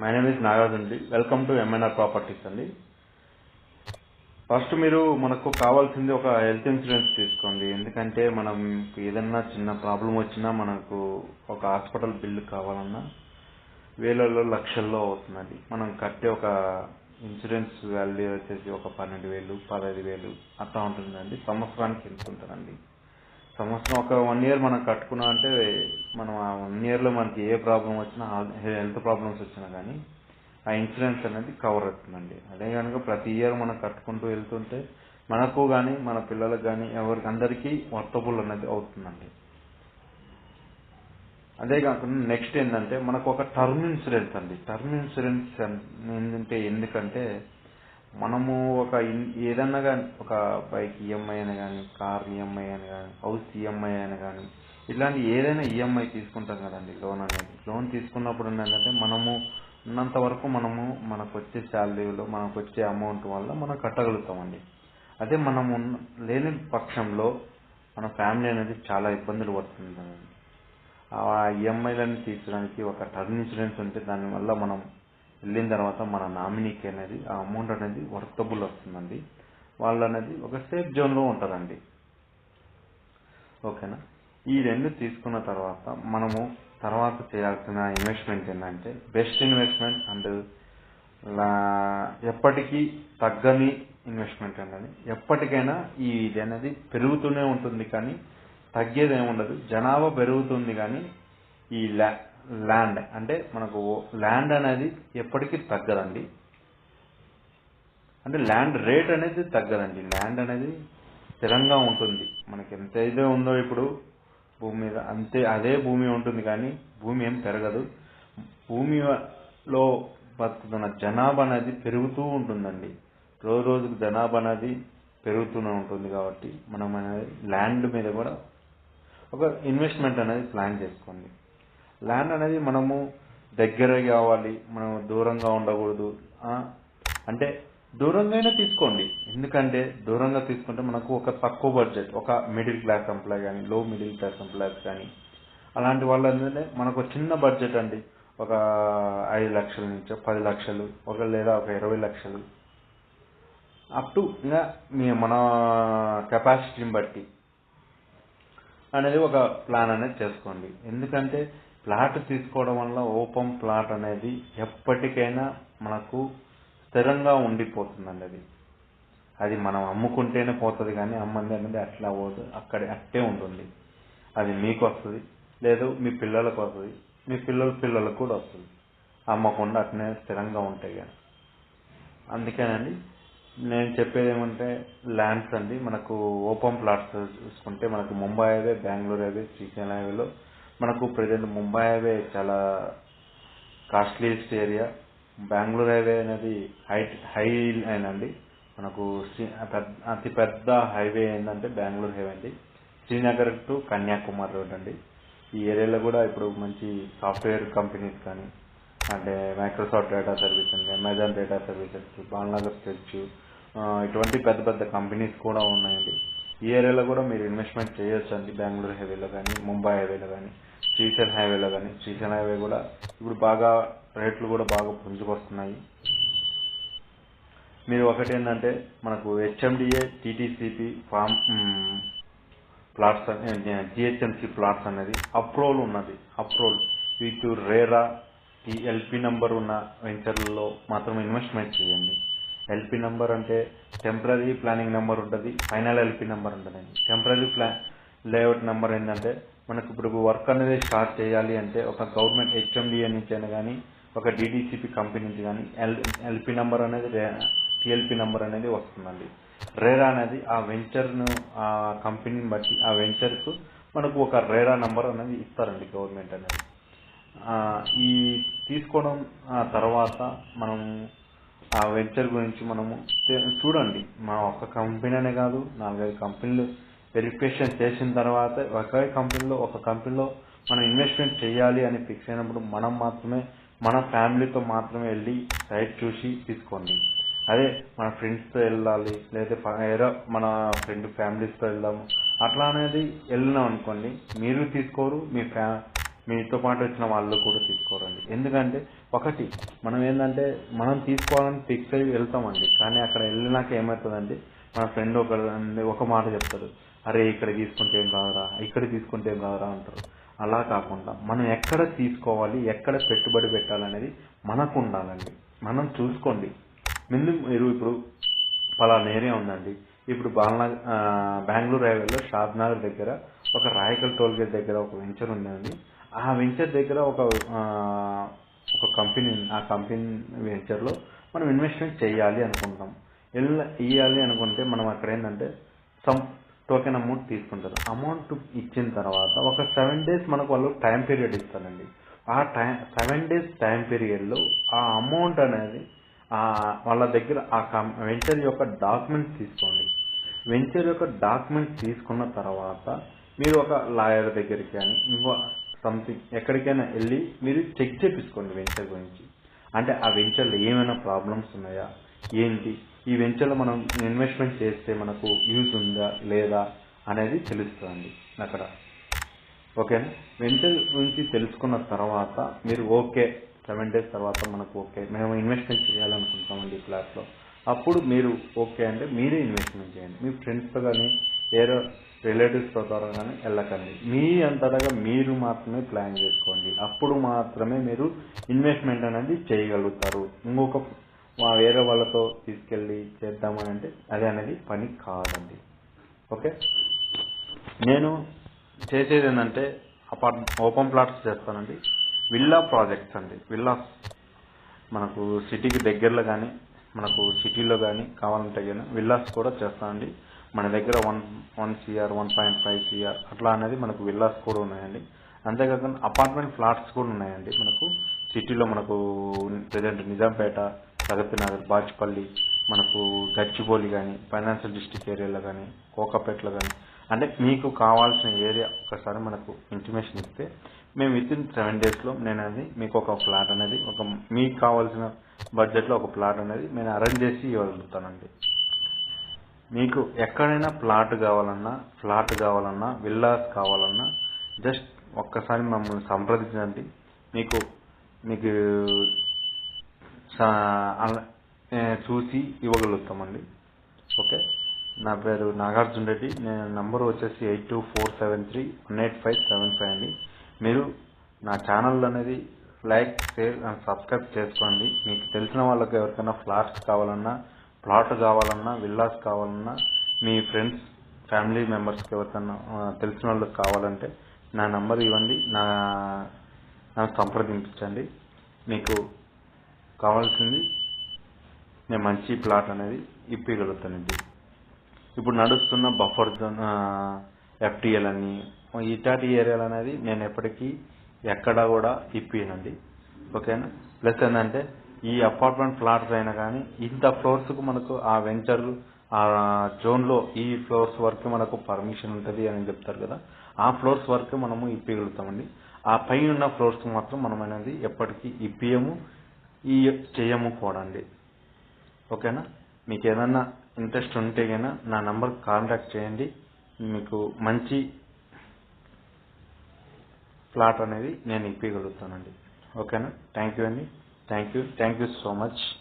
My name is Nagarjuna అండి welcome to MNR properties అండి first మీరు మనకు కావాల్సింది ఒక హెల్త్ ఇన్సూరెన్స్ తీసుకోండి. ఎందుకంటే మనం ఏదన్నా చిన్న ప్రాబ్లం వచ్చినా మనకు ఒక హాస్పిటల్ బిల్లు కావాలన్నా వేలలో లక్షల్లో అవుతుందండి. మనం కట్టే ఒక ఇన్సూరెన్స్ వాల్యూ వచ్చేసి ఒక పన్నెండు వేలు పదహైదు వేలు అట్లా ఉంటుందండి. సంవత్సరానికి ఎంత ఉంటుందండి? సంవత్సరం ఒక వన్ ఇయర్ మనం కట్టుకున్నాం అంటే మనం ఆ వన్ ఇయర్లో మనకి ఏ ప్రాబ్లం వచ్చినా హెల్త్ ప్రాబ్లమ్స్ వచ్చినా కానీ ఆ ఇన్సూరెన్స్ అనేది కవర్ అవుతుందండి. అదే కనుక ప్రతి ఇయర్ మనం కట్టుకుంటూ వెళ్తుంటే మనకు కానీ మన పిల్లలకు కానీ ఎవరికి అందరికీ వర్తబుల్ అనేది అవుతుందండి. అదే కాకుండా నెక్స్ట్ ఏంటంటే మనకు ఒక టర్మ్ ఇన్సూరెన్స్ అండి. టర్మ్ ఇన్సూరెన్స్ ఏంటంటే ఎందుకంటే మనము ఒక ఏదన్నా కానీ ఒక బైక్ ఈఎంఐ అని కానీ కార్ ఈఎంఐ అని కానీ హౌస్ ఈఎంఐ అని కానీ ఇట్లాంటి ఏదైనా ఈఎంఐ తీసుకుంటాం కదండి లోన్ అనేది. లోన్ తీసుకున్నప్పుడు ఏంటంటే మనము ఉన్నంత వరకు మనము మనకు వచ్చే శాలరీలో మనకు వచ్చే అమౌంట్ వల్ల మనం కట్టగలుగుతామండి. అదే మనము లేని పక్షంలో మన ఫ్యామిలీ అనేది చాలా ఇబ్బందులు పడుతుందండి ఆ ఈఎంఐలను తీర్చడానికి ఒక టర్మ్ ఇన్సూరెన్స్ ఉంటే దానివల్ల మనం వెళ్ళిన తర్వాత మన నామినీకి అనేది ఆ అమౌంట్ అనేది వర్తబుల్ వస్తుందండి. వాళ్ళు అనేది ఒక సేఫ్ జోన్లో ఉంటారండి. ఓకేనా? ఈ రెండు తీసుకున్న తర్వాత మనము తర్వాత చేయాల్సిన ఇన్వెస్ట్మెంట్ ఏంటంటే బెస్ట్ ఇన్వెస్ట్మెంట్ అండ్ ఎప్పటికీ తగ్గని ఇన్వెస్ట్మెంట్ అండి. ఎప్పటికైనా ఈ ఇది అనేది పెరుగుతూనే ఉంటుంది కానీ తగ్గేది ఏమి ఉండదు. జనాభా పెరుగుతుంది కానీ ఈ ల్యాండ్ అంటే మనకు ల్యాండ్ అనేది ఎప్పటికీ తగ్గదండి. అంటే ల్యాండ్ రేట్ అనేది తగ్గదండి. ల్యాండ్ అనేది స్థిరంగా ఉంటుంది. మనకి ఎంత అయితే ఉందో ఇప్పుడు భూమి మీద అంతే అదే భూమి ఉంటుంది కానీ భూమి ఏం పెరగదు. భూమిలో బతుకుతున్న జనాభా అనేది పెరుగుతూ ఉంటుందండి. రోజు రోజుకు జనాభా అనేది పెరుగుతూనే ఉంటుంది కాబట్టి మనం అనేది ల్యాండ్ మీద కూడా ఒక ఇన్వెస్ట్మెంట్ అనేది ప్లాన్ చేసుకోండి. ల్యాండ్ అనేది మనము దగ్గర కావాలి మనం దూరంగా ఉండకూడదు. అంటే దూరంగానే తీసుకోండి. ఎందుకంటే దూరంగా తీసుకుంటే మనకు ఒక తక్కువ బడ్జెట్ ఒక మిడిల్ క్లాస్ ఎంప్లాయ్ కానీ లో మిడిల్ క్లాస్ ఎంప్లాయీస్ కానీ అలాంటి వాళ్ళు ఏంటంటే మనకు చిన్న బడ్జెట్ అండి. ఒక ఐదు లక్షల నుంచి పది లక్షలు ఒక లేదా ఒక ఇరవై లక్షలు. అప్ టు ఇంకా మన కెపాసిటీని బట్టి అనేది ఒక ప్లాన్ అనేది చేసుకోండి. ఎందుకంటే ప్లాట్ తీసుకోవడం వల్ల ఓపెన్ ప్లాట్ అనేది ఎప్పటికైనా మనకు స్థిరంగా ఉండిపోతుందండి అది. అది మనం అమ్ముకుంటేనే పోతుంది కానీ అమ్మంది అనేది అట్లా పోదు అక్కడే అట్టే ఉంటుంది. అది మీకు వస్తుంది లేదు మీ పిల్లలకు వస్తుంది మీ పిల్లల పిల్లలకు కూడా వస్తుంది. అమ్మకుండా అట్నే స్థిరంగా ఉంటాయి కానీ. అందుకేనండి నేను చెప్పేది ఏమంటే ల్యాండ్స్ అండి మనకు ఓపెన్ ప్లాట్స్ చూసుకుంటే మనకు ముంబై హైవే బెంగళూరు హైవే శ్రీశైలం హైవేలో మనకు ప్రజెంట్ ముంబై హైవే చాలా కాస్ట్లీయెస్ట్ ఏరియా. బెంగళూరు హైవే అనేది హై హై అయినండి మనకు పెద్ద అతి పెద్ద హైవే ఏంటంటే బెంగళూరు హైవే అండి. శ్రీనగర్ టు కన్యాకుమారి రోడ్ అండి. ఈ ఏరియాలో కూడా ఇప్పుడు మంచి సాఫ్ట్వేర్ కంపెనీస్ కానీ అంటే మైక్రోసాఫ్ట్ డేటా సర్వీస్ అండి Amazon data services Balanagar stretch ఇటువంటి పెద్ద పెద్ద కంపెనీస్ కూడా ఉన్నాయండి. ఈ ఏరియాలో కూడా మీరు ఇన్వెస్ట్మెంట్ చేయొచ్చు అండి బెంగళూరు హైవేలో కానీ ముంబై హైవేలో కానీ. శ్రీశైలం హైవేలో కానీ శ్రీశైలం హైవే కూడా ఇప్పుడు బాగా రేట్లు కూడా బాగా పుంజుకొస్తున్నాయి మీరు ఒకటి ఏంటంటే మనకు HMDA DTCP farm plots GHMC plots అనేది అప్రూవల్ ఉన్నది. అప్రూవల్. విత్ రేరా ఈ ఎల్పి నంబర్ ఉన్న వెంచర్లలో మాత్రం ఇన్వెస్ట్మెంట్ చేయండి. ఎల్పి నంబర్ అంటే టెంపరీ ప్లానింగ్ నెంబర్ ఉంటుంది ఫైనల్ ఎల్పి నెంబర్ ఉంటుందండి. టెంపరీ ప్లా లేఅవుట్ నెంబర్ ఏంటంటే మనకు ఇప్పుడు వర్క్ అనేది స్టార్ట్ చేయాలి అంటే ఒక గవర్నమెంట్ హెచ్ఎండిఏ నుంచి అయినా కానీ ఒక డిడిసిపి కంపెనీ నుంచి కానీ ఎల్ ఎల్పి నెంబర్ అనేది టిఎల్పి నెంబర్ అనేది వస్తుందండి. రేరా అనేది ఆ వెంచర్ను ఆ కంపెనీని బట్టి ఆ వెంచర్కు మనకు ఒక రేరా నెంబర్ అనేది ఇస్తారండి గవర్నమెంట్ అనేది. ఈ తీసుకోవడం ఆ తర్వాత మనం ఆ వెంచర్ గురించి మనము చూడండి. మా ఒక్క కంపెనీ అనే కాదు నాలుగైదు కంపెనీలు వెరిఫికేషన్ చేసిన తర్వాత ఒకే కంపెనీలో ఒక కంపెనీలో మనం ఇన్వెస్ట్మెంట్ చేయాలి అని ఫిక్స్ అయినప్పుడు మనం మాత్రమే మన ఫ్యామిలీతో మాత్రమే వెళ్ళి సైట్ చూసి తీసుకోండి. అదే మన ఫ్రెండ్స్తో వెళ్ళాలి లేదా ఏదో మన ఫ్రెండ్ ఫ్యామిలీస్తో వెళ్దాము అట్లా అనేది వెళ్ళినాం అనుకోండి మీరు తీసుకోరు మీ ఫ్యా మీతో పాటు వచ్చిన వాళ్ళు కూడా తీసుకోరండి. ఎందుకంటే ఒకటి మనం ఏంటంటే మనం తీసుకోవాలని ఫిక్స్ అయ్యి వెళ్తామండి. కానీ అక్కడ వెళ్ళినాక ఏమవుతుందండి మన ఫ్రెండ్ ఒక ఒక మాట చెప్తాడు. అరే ఇక్కడ తీసుకుంటే ఏం రాదురా ఇక్కడ తీసుకుంటే ఏం రాదురా అంటారు. అలా కాకుండా మనం ఎక్కడ తీసుకోవాలి ఎక్కడ పెట్టుబడి పెట్టాలనేది మనకు ఉండాలండి మనం చూసుకోండి. ముందు మీరు ఇప్పుడు పలానా ఏరియా ఉందండి. ఇప్పుడు బాలనగర్ బెంగళూరు హైవేలో షాద్నగర్ దగ్గర ఒక రాయకల్ టోల్ గేట్ దగ్గర ఒక వెంచర్ ఉందండి. ఆ వెంచర్ దగ్గర ఒక ఒక కంపెనీ ఆ కంపెనీ వెంచర్లో మనం ఇన్వెస్ట్మెంట్ చేయాలి అనుకుంటాం. వెళ్ళ ఇవ్వాలి అనుకుంటే మనం అక్కడ ఏంటంటే సమ్ టోకెన్ అమౌంట్ తీసుకుంటారు. అమౌంట్ ఇచ్చిన తర్వాత ఒక సెవెన్ డేస్ మనకు వాళ్ళు టైం పీరియడ్ ఇస్తారండి. ఆ టైం సెవెన్ డేస్ టైం పీరియడ్లో ఆ అమౌంట్ అనేది వాళ్ళ దగ్గర ఆ వెంచర్ యొక్క డాక్యుమెంట్స్ తీసుకోండి. వెంచర్ యొక్క డాక్యుమెంట్స్ తీసుకున్న తర్వాత మీరు ఒక లాయర్ దగ్గరికి కానీ ఇంకో సంథింగ్ ఎక్కడికైనా వెళ్ళి మీరు చెక్ చేపించుకోండి వెంచర్ గురించి. అంటే ఆ వెంచర్లో ఏమైనా ప్రాబ్లమ్స్ ఉన్నాయా? ఏంటి? ఈ వెంచర్లో మనం ఇన్వెస్ట్మెంట్ చేస్తే మనకు యూజ్ ఉందా లేదా అనేది తెలుస్తుంది అక్కడ. ఓకేనా? వెంచర్ గురించి తెలుసుకున్న తర్వాత మీరు ఓకే సెవెన్ డేస్ తర్వాత మనకు ఓకే మేము ఇన్వెస్ట్మెంట్ చేయాలనుకుంటామండి ఈ ఫ్లాట్లో. అప్పుడు మీరు ఓకే అంటే మీరే ఇన్వెస్ట్మెంట్ చేయండి. మీ ఫ్రెండ్స్తో కానీ వేరే రిలేటివ్స్తో ద్వారా కానీ వెళ్ళకండి. మీ అంతటగా మీరు మాత్రమే ప్లాన్ చేసుకోండి. అప్పుడు మాత్రమే మీరు ఇన్వెస్ట్మెంట్ అనేది చేయగలుగుతారు. ఇంకొక మా వేరే వాళ్ళతో తీసుకెళ్ళి చేద్దామని అంటే అది అనేది పని కాదండి. ఓకే? నేను చేసేది ఏంటంటే అపార్ట్ ఓపెన్ ప్లాట్స్ చేస్తానండి. విల్లా ప్రాజెక్ట్స్ అండి. విల్లాస్ మనకు సిటీకి దగ్గరలో కానీ మనకు సిటీలో కానీ కావాలంటే కానీ విల్లాస్ కూడా చేస్తానండి. మన దగ్గర one one CR one point five CR అట్లా అనేది మనకు విల్లాస్ కూడా ఉన్నాయండి. అంతేకాకుండా అపార్ట్మెంట్ ఫ్లాట్స్ కూడా ఉన్నాయండి. మనకు సిటీలో మనకు ప్రజెంట్ నిజాంపేట ప్రగతి బాచ్పల్లి మనకు గచ్చిబౌలి కానీ ఫైనాన్షియల్ డిస్ట్రిక్ట్ ఏరియాలో కానీ కోకాపేటలో కానీ అంటే మీకు కావాల్సిన ఏరియా ఒకసారి మనకు ఇంటిమేషన్ ఇస్తే మేము విత్ ఇన్ సెవెన్ డేస్లో నేను అది మీకు ఒక ఫ్లాట్ అనేది ఒక మీకు కావాల్సిన బడ్జెట్లో ఒక ప్లాట్ అనేది నేను అరేంజ్ చేసి ఇవ్వగలుగుతానండి. మీకు ఎక్కడైనా ప్లాట్ కావాలన్నా ఫ్లాట్ కావాలన్నా విల్లాస్ కావాలన్నా జస్ట్ ఒక్కసారి మమ్మల్ని సంప్రదించండి. మీకు మీకు చూసి ఇవ్వగలుగుతామండి. ఓకే? నా పేరు నాగార్జున రెడ్డి. నేను నంబర్ వచ్చేసి eight two four seven three one eight five seven five అండి. మీరు నా ఛానల్ అనేది లైక్ షేర్ అండ్ సబ్స్క్రైబ్ చేసుకోండి. మీకు తెలిసిన వాళ్ళకి ఎవరికైనా ఫ్లాట్స్ కావాలన్నా ప్లాట్ కావాలన్నా విల్లాస్ కావాలన్నా మీ ఫ్రెండ్స్ ఫ్యామిలీ మెంబర్స్కి ఎవరికన్నా తెలిసిన వాళ్ళకి కావాలంటే నా నంబర్ ఇవ్వండి. నా నన్ను సంప్రదించండి. మీకు కావాల్సింది. నేను మంచి ప్లాట్ అనేది ఇప్పగలుగుతానండి ఇప్పుడు నడుస్తున్న బఫర్ జోన్ ఎఫ్టిఎల్ అని ఇటాటి ఏరియాలు అనేది నేను ఎప్పటికీ ఎక్కడా కూడా ఇప్పినండి ఓకేనా? ప్లస్ ఏంటంటే ఈ అపార్ట్మెంట్ ఫ్లాట్స్ అయినా కానీ ఇంత ఫ్లోర్స్కు మనకు ఆ వెంచర్ ఆ జోన్లో ఈ ఫ్లోర్స్ వరకు మనకు పర్మిషన్ ఉంటుంది అని చెప్తారు కదా ఆ ఫ్లోర్స్ వరకు మనము ఇప్పగలుగుతామండి ఆ పైన ఉన్న ఫ్లోర్స్ మాత్రం మనం అనేది ఎప్పటికీ ఇప్పియము. ఈ చేయము కూడండి. ఓకేనా? మీకు ఏదన్నా ఇంట్రెస్ట్ ఉంటే కన్నా నా నంబర్ కాంటాక్ట్ చేయండి. మీకు మంచి ప్లాట్ అనేది నేను ఇప్పగలుగుతానండి. ఓకేనా? థ్యాంక్ యూ అండి. Thank you. Thank you so much.